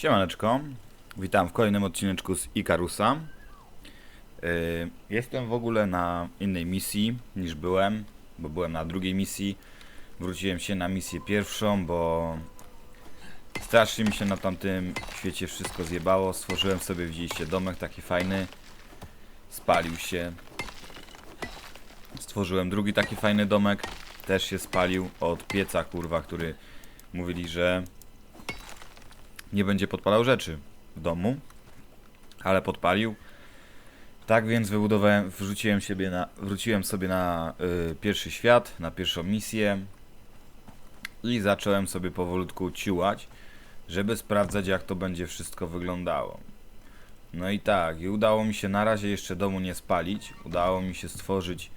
Siemaneczko, witam w kolejnym odcineczku z Ikarusa. Yy, Jestem w ogóle na innej misji niż byłem, bo byłem na drugiej misji. Wróciłem się na misję pierwszą, bo strasznie mi się na tamtym świecie wszystko zjebało. Stworzyłem sobie, widzieliście, domek taki fajny. Spalił się. Stworzyłem drugi taki fajny domek. Też się spalił od pieca, kurwa, który mówili, że nie będzie podpalał rzeczy w domu, ale podpalił. Tak więc wybudowałem, wrzuciłem siebie na, wróciłem sobie na y, pierwszy świat, na pierwszą misję i zacząłem sobie powolutku ciułać, żeby sprawdzać jak to będzie wszystko wyglądało. No i tak, i udało mi się na razie jeszcze domu nie spalić, udało mi się stworzyć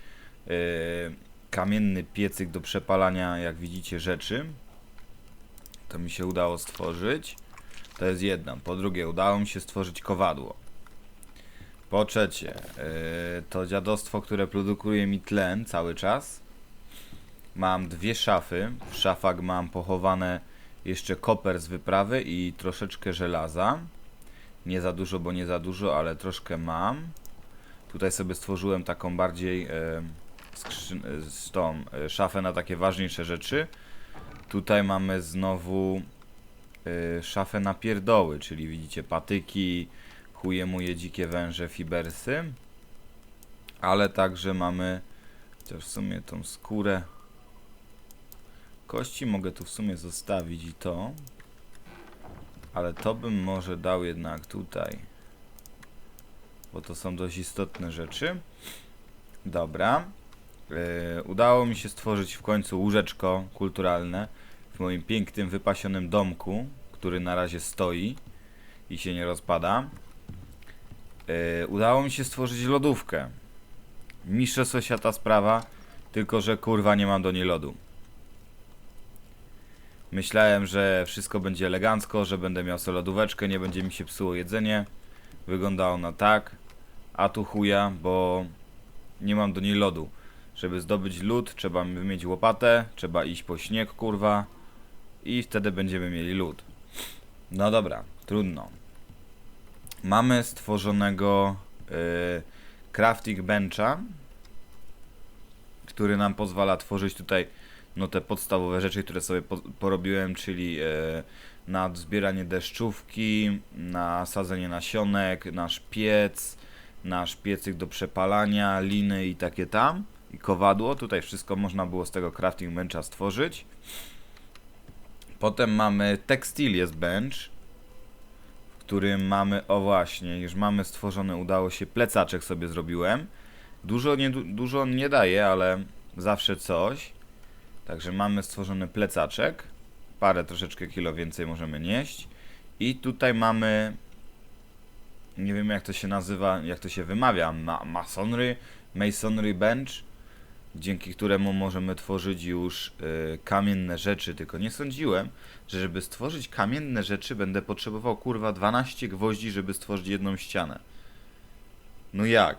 y, kamienny piecyk do przepalania, jak widzicie, rzeczy. To mi się udało stworzyć. To jest jedna. Po drugie, udało mi się stworzyć kowadło. Po trzecie, yy, to dziadostwo, które produkuje mi tlen cały czas. Mam dwie szafy. W szafach mam pochowane jeszcze koper z wyprawy i troszeczkę żelaza. Nie za dużo, bo nie za dużo, ale troszkę mam. Tutaj sobie stworzyłem taką bardziej yy, tą yy, szafę na takie ważniejsze rzeczy. Tutaj mamy znowu y, szafę na pierdoły, czyli widzicie patyki, chuje muje dzikie węże, fibersy. Ale także mamy, chociaż w sumie tą skórę kości mogę tu w sumie zostawić i to. Ale to bym może dał jednak tutaj. Bo to są dość istotne rzeczy. Dobra. Yy, udało mi się stworzyć w końcu łóżeczko kulturalne w moim pięknym, wypasionym domku, który na razie stoi i się nie rozpada. Yy, udało mi się stworzyć lodówkę. Mistrzostwo świata sprawa, tylko że kurwa nie mam do niej lodu. Myślałem, że wszystko będzie elegancko, że będę miał sobie lodóweczkę, nie będzie mi się psuło jedzenie. Wyglądało na tak, a tu chuja, bo nie mam do niej lodu. Żeby zdobyć lód, trzeba mieć łopatę, trzeba iść po śnieg, kurwa, i wtedy będziemy mieli lód. No dobra, trudno. Mamy stworzonego y, crafting bencha, który nam pozwala tworzyć tutaj no te podstawowe rzeczy, które sobie po, porobiłem, czyli y, na zbieranie deszczówki, na sadzenie nasionek, nasz piec, nasz piecyk do przepalania, liny i takie tam, i kowadło. Tutaj wszystko można było z tego crafting bencha stworzyć. Potem mamy Textilies Bench, w którym mamy, o właśnie, już mamy stworzony, udało się, plecaczek sobie zrobiłem. Dużo nie, du- dużo on nie daje, ale zawsze coś. Także mamy stworzony plecaczek. Parę troszeczkę kilo więcej możemy nieść. I tutaj mamy, nie wiem jak to się nazywa, jak to się wymawia, ma masonry, masonry bench dzięki któremu możemy tworzyć już y, kamienne rzeczy, tylko nie sądziłem, że żeby stworzyć kamienne rzeczy będę potrzebował kurwa 12 gwoździ, żeby stworzyć jedną ścianę. No jak?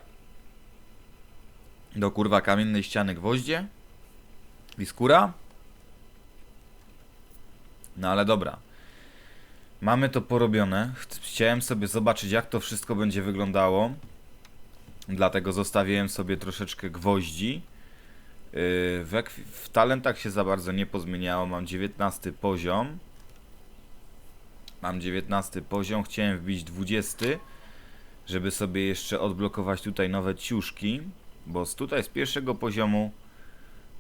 Do kurwa kamiennej ściany gwoździe? I skóra? No ale dobra. Mamy to porobione. Ch- Chciałem sobie zobaczyć jak to wszystko będzie wyglądało. Dlatego zostawiłem sobie troszeczkę gwoździ. Yy, W, w talentach się za bardzo nie pozmieniało. Mam 19 poziom. Mam 19 poziom. Chciałem wbić 20, żeby sobie jeszcze odblokować tutaj nowe ciuszki. Bo z tutaj z pierwszego poziomu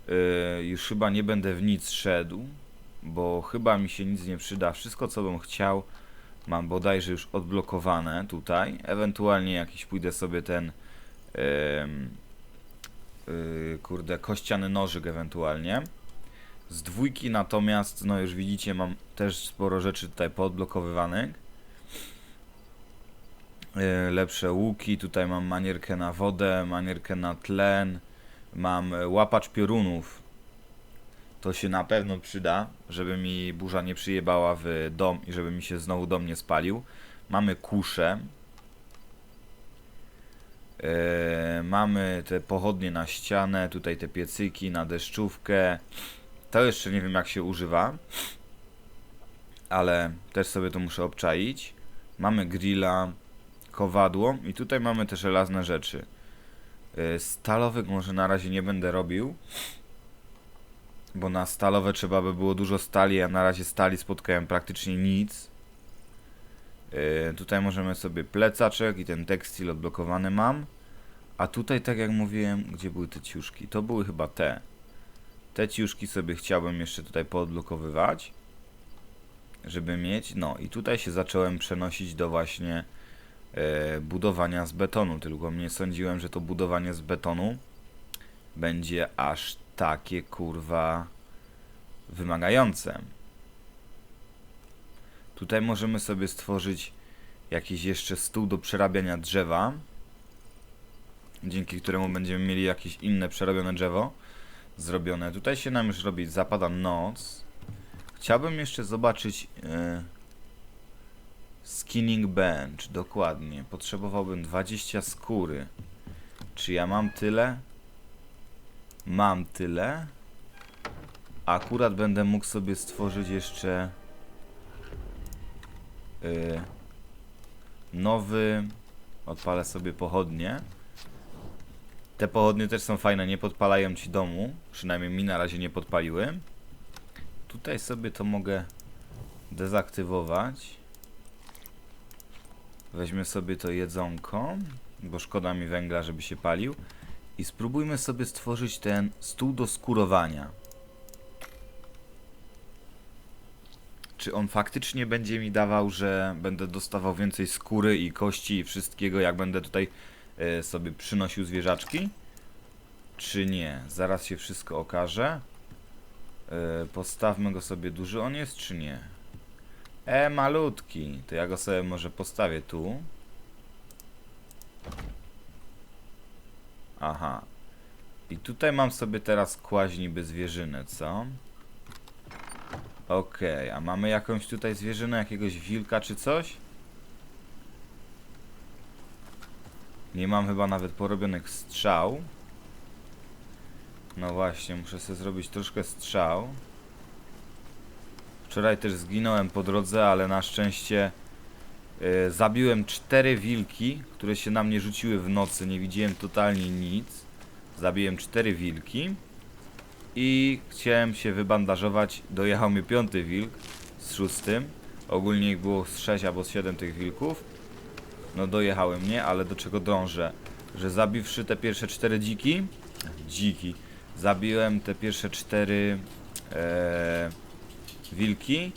yy, już chyba nie będę w nic szedł. Bo chyba mi się nic nie przyda. Wszystko co bym chciał mam bodajże już odblokowane tutaj. Ewentualnie jakiś pójdę sobie ten. em, yy, kurde, kościany nożyk ewentualnie. Z dwójki natomiast, no już widzicie, mam też sporo rzeczy tutaj poodblokowywanych. Yy, lepsze łuki, tutaj mam manierkę na wodę, manierkę na tlen, mam łapacz piorunów. To się na pewno przyda, żeby mi burza nie przyjebała w dom i żeby mi się znowu dom nie spalił. Mamy kuszę, mamy te pochodnie na ścianę, tutaj te piecyki na deszczówkę. To jeszcze nie wiem jak się używa. ale też sobie to muszę obczaić. Mamy grilla, kowadło i tutaj mamy te żelazne rzeczy. Y, Stalowych może na razie nie będę robił, bo na stalowe trzeba by było dużo stali, a na razie stali spotkałem praktycznie nic. Y, Tutaj możemy sobie plecaczek i ten tekstil odblokowany mam. A tutaj, tak jak mówiłem, gdzie były te ciuszki? To były chyba te. Te ciuszki sobie chciałbym jeszcze tutaj poodblokowywać, żeby mieć. No i tutaj się zacząłem przenosić do właśnie e, budowania z betonu. Tylko nie sądziłem, że to budowanie z betonu będzie aż takie kurwa wymagające. Tutaj możemy sobie stworzyć jakiś jeszcze stół do przerabiania drzewa, dzięki któremu będziemy mieli jakieś inne przerobione drzewo zrobione. Tutaj się nam już robi, zapada noc. Chciałbym jeszcze zobaczyć e, skinning bench, dokładnie. Potrzebowałbym 20 skóry. Czy ja mam tyle? Mam tyle. Akurat będę mógł sobie stworzyć jeszcze y, nowy. Odpalę sobie pochodnie. Te pochodnie też są fajne, nie podpalają ci domu. Przynajmniej mi na razie nie podpaliły. Tutaj sobie to mogę dezaktywować. Weźmy sobie to jedzonko, bo szkoda mi węgla, żeby się palił. I spróbujmy sobie stworzyć ten stół do skurowania. Czy on faktycznie będzie mi dawał, że będę dostawał więcej skóry i kości i wszystkiego, jak będę tutaj e, sobie przynosił zwierzaczki? Czy nie? Zaraz się wszystko okaże. E, postawmy go sobie duży on jest, czy nie? E, malutki. To ja go sobie może postawię tu. Aha. I tutaj mam sobie teraz kłaź niby zwierzynę, co? Okej, a mamy jakąś tutaj zwierzynę, jakiegoś wilka czy coś? Nie mam chyba nawet porobionych strzał. No właśnie, muszę sobie zrobić troszkę strzał. Wczoraj też zginąłem po drodze, ale na szczęście y, zabiłem cztery wilki, które się na mnie rzuciły w nocy. Nie widziałem totalnie nic. Zabiłem cztery wilki. I chciałem się wybandażować. Dojechał mi piąty wilk z szóstym. Ogólnie ich było z 6 albo z 7 tych wilków. No dojechały mnie, ale do czego dążę? Że zabiwszy te pierwsze cztery dziki, dziki, zabiłem te pierwsze cztery e, wilki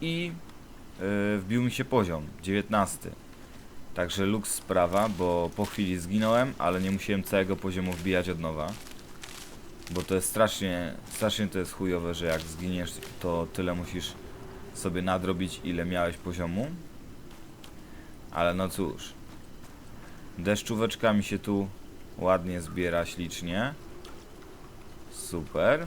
i e, wbił mi się poziom, 19. Także luks sprawa, bo po chwili zginąłem, ale nie musiałem całego poziomu wbijać od nowa. Bo to jest strasznie, strasznie to jest chujowe, że jak zginiesz, to tyle musisz sobie nadrobić, ile miałeś poziomu. Ale no cóż. Deszczóweczka mi się tu ładnie zbiera, ślicznie. Super.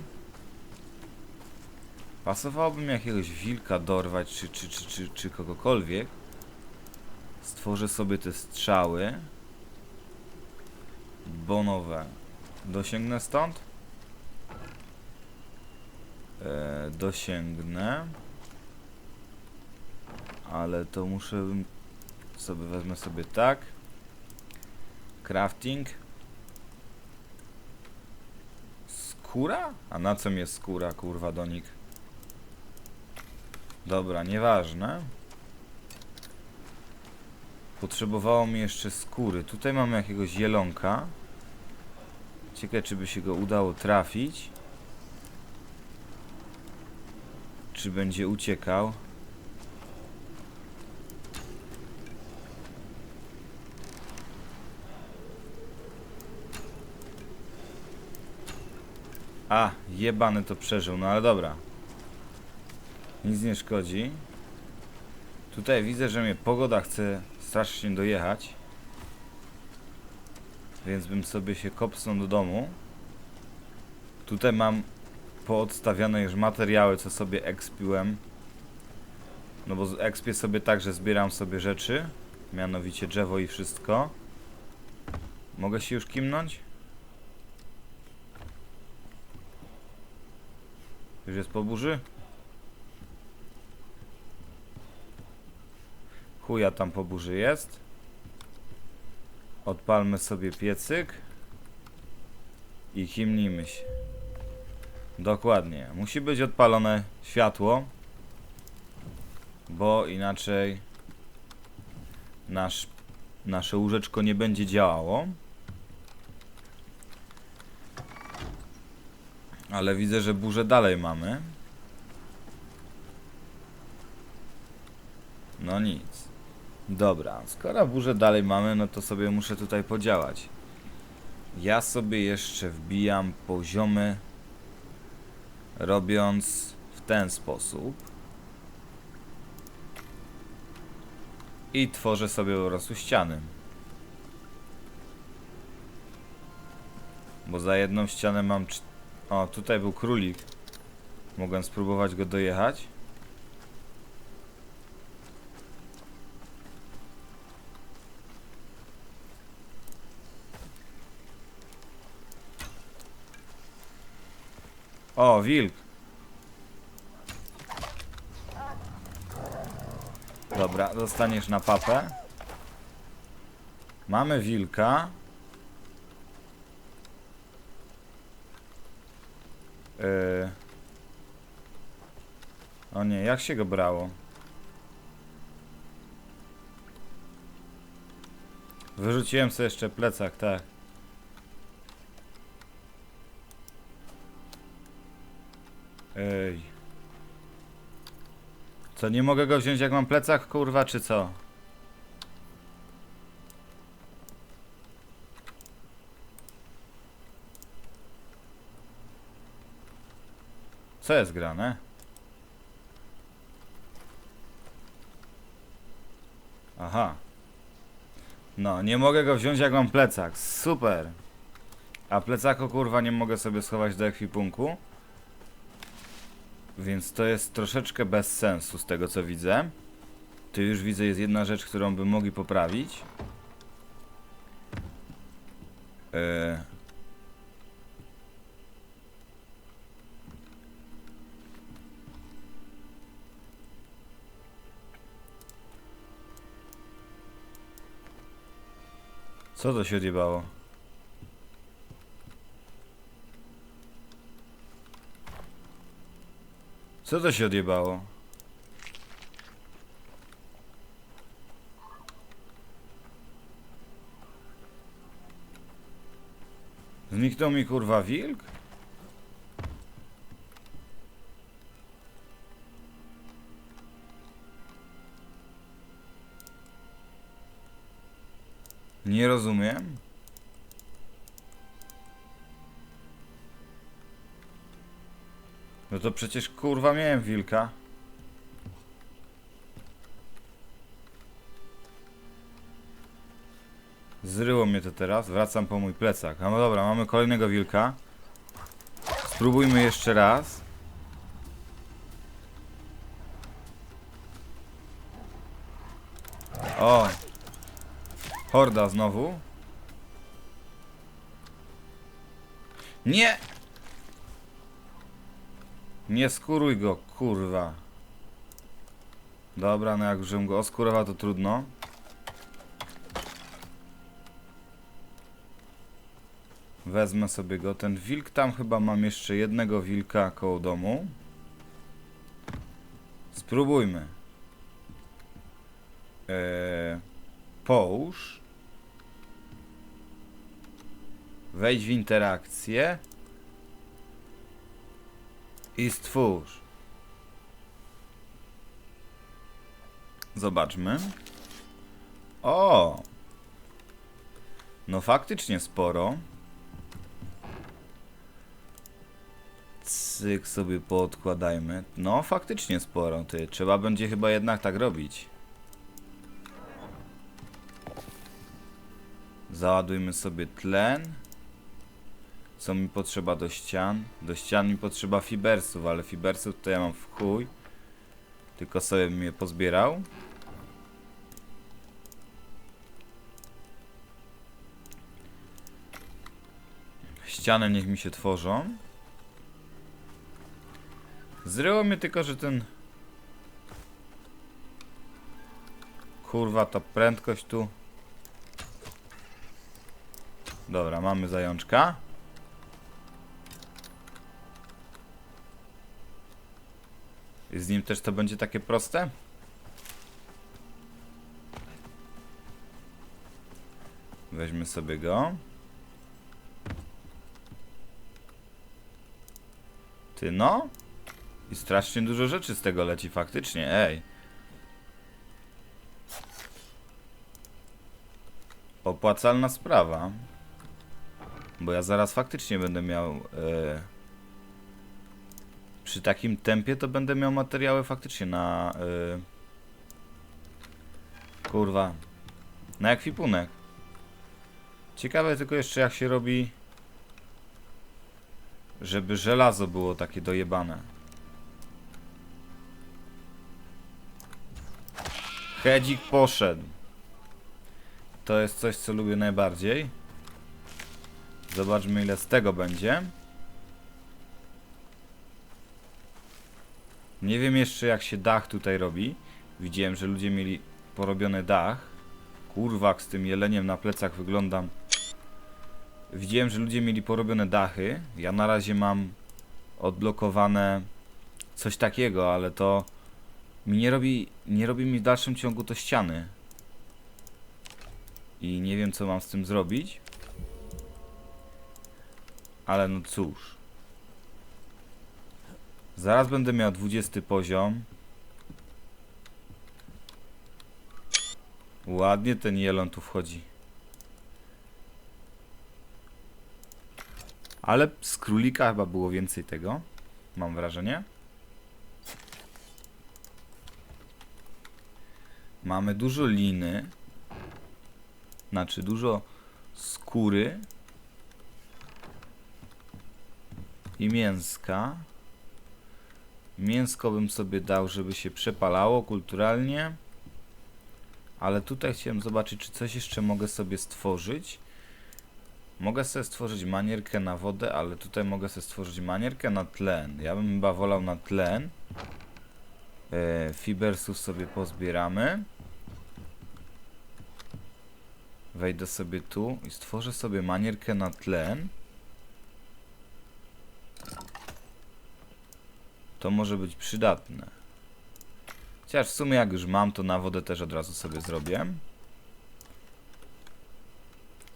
Pasowałoby mi jakiegoś wilka dorwać, czy, czy, czy, czy, czy kogokolwiek. Stworzę sobie te strzały. Bonowe. Dosięgnę stąd? E, dosięgnę. Ale to muszę sobie wezmę sobie tak. Crafting. Skóra? A na co mnie skóra, kurwa, donik? Dobra, nieważne. Potrzebowało mi jeszcze skóry. Tutaj mamy jakiegoś zielonka. Ciekawe, czy by się go udało trafić. Czy będzie uciekał? A, jebany to przeżył, no ale dobra. Nic nie szkodzi. Tutaj widzę, że mnie pogoda chce strasznie dojechać. Więc bym sobie się kopsnął do domu. Tutaj mam poodstawiane już materiały, co sobie expiłem. No bo expię sobie tak, że zbieram sobie rzeczy. Mianowicie drzewo i wszystko. Mogę się już kimnąć? Już jest po burzy? Chuja tam po burzy jest. Odpalmy sobie piecyk. I chimnimy się. Dokładnie. Musi być odpalone światło. Bo inaczej nasz, nasze łóżeczko nie będzie działało. Ale widzę, że burzę dalej mamy. No nic. Dobra, skoro burzę dalej mamy, no to sobie muszę tutaj podziałać. Ja sobie jeszcze wbijam poziomy, robiąc w ten sposób. I tworzę sobie po prostu ściany. Bo za jedną ścianę mam... O, tutaj był królik. Mogłem spróbować go dojechać. O, wilk. Dobra, dostaniesz na papę. Mamy wilka. Yy. O nie, jak się go brało? Wyrzuciłem sobie jeszcze plecak, tak. Ej. Co, nie mogę go wziąć jak mam plecak, kurwa, czy co? Co jest grane? Aha. No, nie mogę go wziąć jak mam plecak. Super. A plecako kurwa nie mogę sobie schować do ekwipunku. Więc to jest troszeczkę bez sensu z tego co widzę. Tu już widzę jest jedna rzecz, którą by mogli poprawić. Yy. Co to się odjebało? Co to się odjebało? Zniknął mi kurwa wilk? Nie rozumiem. No to przecież kurwa miałem wilka. Zryło mnie to teraz. Wracam po mój plecak. No dobra, mamy kolejnego wilka. Spróbujmy jeszcze raz. O! Horda znowu. Nie! Nie skuruj go, kurwa. Dobra, no jak już go oskurował, to trudno. Wezmę sobie go. Ten wilk tam chyba mam jeszcze jednego wilka koło domu. Spróbujmy. Eee, połóż. Wejdź w interakcję. I stwórz. Zobaczmy. O! No faktycznie sporo. Cyk sobie poodkładajmy. No faktycznie sporo, ty. Trzeba będzie chyba jednak tak robić. Załadujmy sobie tlen. Co mi potrzeba do ścian? Do ścian mi potrzeba fibersów, ale fibersów to ja mam w chuj. Tylko sobie je pozbierał. Ściany niech mi się tworzą. Zryło mnie tylko, że ten... kurwa ta prędkość tu. Dobra, mamy zajączka. I z nim też to będzie takie proste? Weźmy sobie go. Ty no? I strasznie dużo rzeczy z tego leci faktycznie, ej. Opłacalna sprawa. Bo ja zaraz faktycznie będę miał. E, przy takim tempie to będę miał materiały faktycznie na. E, kurwa. Na ekwipunek. Ciekawe tylko jeszcze jak się robi. Żeby żelazo było takie dojebane. Hedzik poszedł. To jest coś, co lubię najbardziej. Zobaczmy, ile z tego będzie. Nie wiem jeszcze, jak się dach tutaj robi. Widziałem, że ludzie mieli porobiony dach. Kurwak z tym jeleniem na plecach wyglądam. Widziałem, że ludzie mieli porobione dachy. Ja na razie mam odblokowane coś takiego, ale to mi nie robi, nie robi mi w dalszym ciągu to ściany. I nie wiem, co mam z tym zrobić. Ale no cóż. Zaraz będę miał 20 poziom. Ładnie ten jelon tu wchodzi. Ale z królika chyba było więcej tego. Mam wrażenie. Mamy dużo liny. Znaczy dużo skóry. I mięska. Mięsko bym sobie dał, żeby się przepalało kulturalnie. Ale tutaj chciałem zobaczyć, czy coś jeszcze mogę sobie stworzyć. Mogę sobie stworzyć manierkę na wodę, ale tutaj mogę sobie stworzyć manierkę na tlen. Ja bym chyba wolał na tlen. E, fibersów sobie pozbieramy. Wejdę sobie tu i stworzę sobie manierkę na tlen. To może być przydatne. Chociaż w sumie jak już mam, to na wodę też od razu sobie zrobię.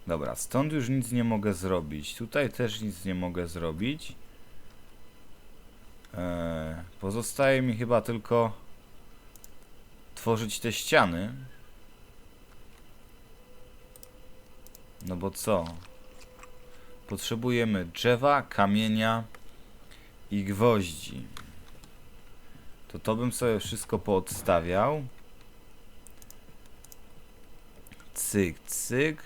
Dobra, stąd już nic nie mogę zrobić. Tutaj też nic nie mogę zrobić. Eee, pozostaje mi chyba tylko tworzyć te ściany. No bo co? Potrzebujemy drzewa, kamienia i gwoździ. To to bym sobie wszystko poodstawiał. Cyk, cyk.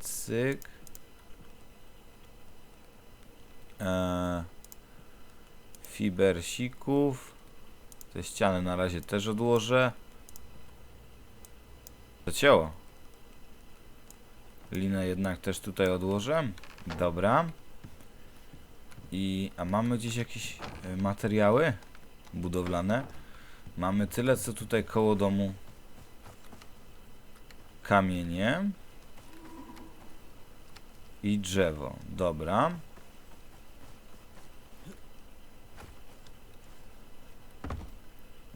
Cyk. Eee, fibersików. Te ściany na razie też odłożę. Zacięło. Linę jednak też tutaj odłożę. Dobra. I, a mamy gdzieś jakieś y, materiały budowlane. Mamy tyle, co tutaj koło domu. Kamienie. I drzewo. Dobra.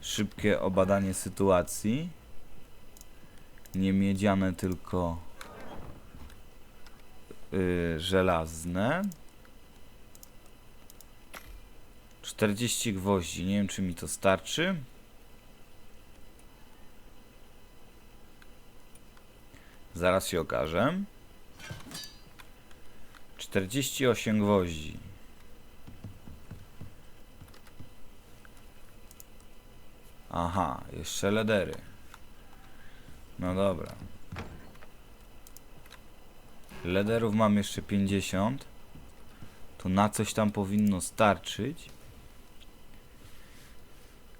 Szybkie obadanie sytuacji. Nie miedziane, tylko yy, żelazne. 40 gwoździ. Nie wiem, czy mi to starczy. Zaraz się okażę. 48 gwoździ. Aha, jeszcze ledery. No dobra. Lederów mam jeszcze 50. To na coś tam powinno starczyć.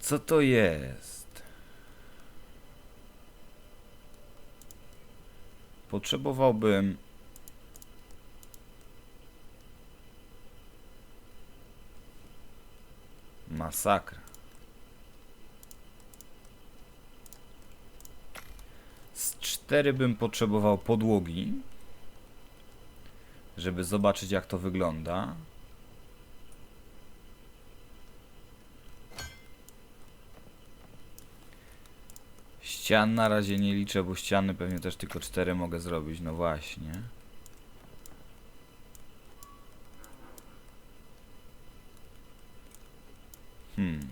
Co to jest? Potrzebowałbym... Masakra. Z cztery bym potrzebował podłogi, żeby zobaczyć jak to wygląda. Ścian na razie nie liczę, bo ściany pewnie też tylko cztery mogę zrobić, no właśnie. Hmm.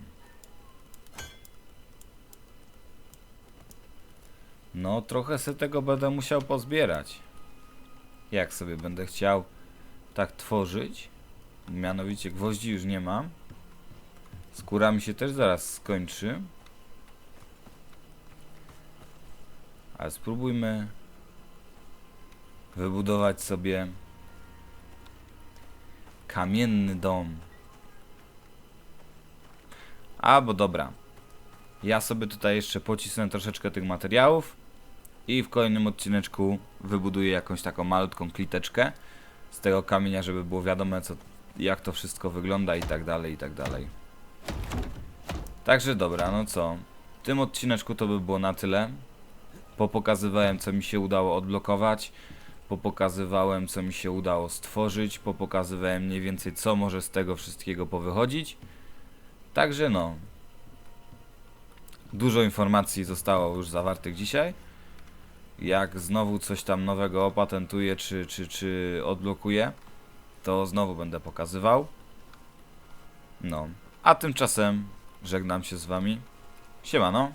No, trochę se tego będę musiał pozbierać. Jak sobie będę chciał tak tworzyć. Mianowicie gwoździ już nie mam. Skóra mi się też zaraz skończy. Ale spróbujmy wybudować sobie kamienny dom. A, bo dobra. Ja sobie tutaj jeszcze pocisnę troszeczkę tych materiałów i w kolejnym odcineczku wybuduję jakąś taką malutką kliteczkę z tego kamienia, żeby było wiadome co, jak to wszystko wygląda i tak dalej, i tak dalej. Także dobra, no co? W tym odcineczku to by było na tyle. Popokazywałem co mi się udało odblokować, popokazywałem co mi się udało stworzyć, popokazywałem mniej więcej co może z tego wszystkiego powychodzić. Także no, Dużo informacji zostało już zawartych dzisiaj. Jak znowu coś tam nowego opatentuję, czy, czy, czy odblokuję, to znowu będę pokazywał. No, a tymczasem żegnam się z wami. Siemano.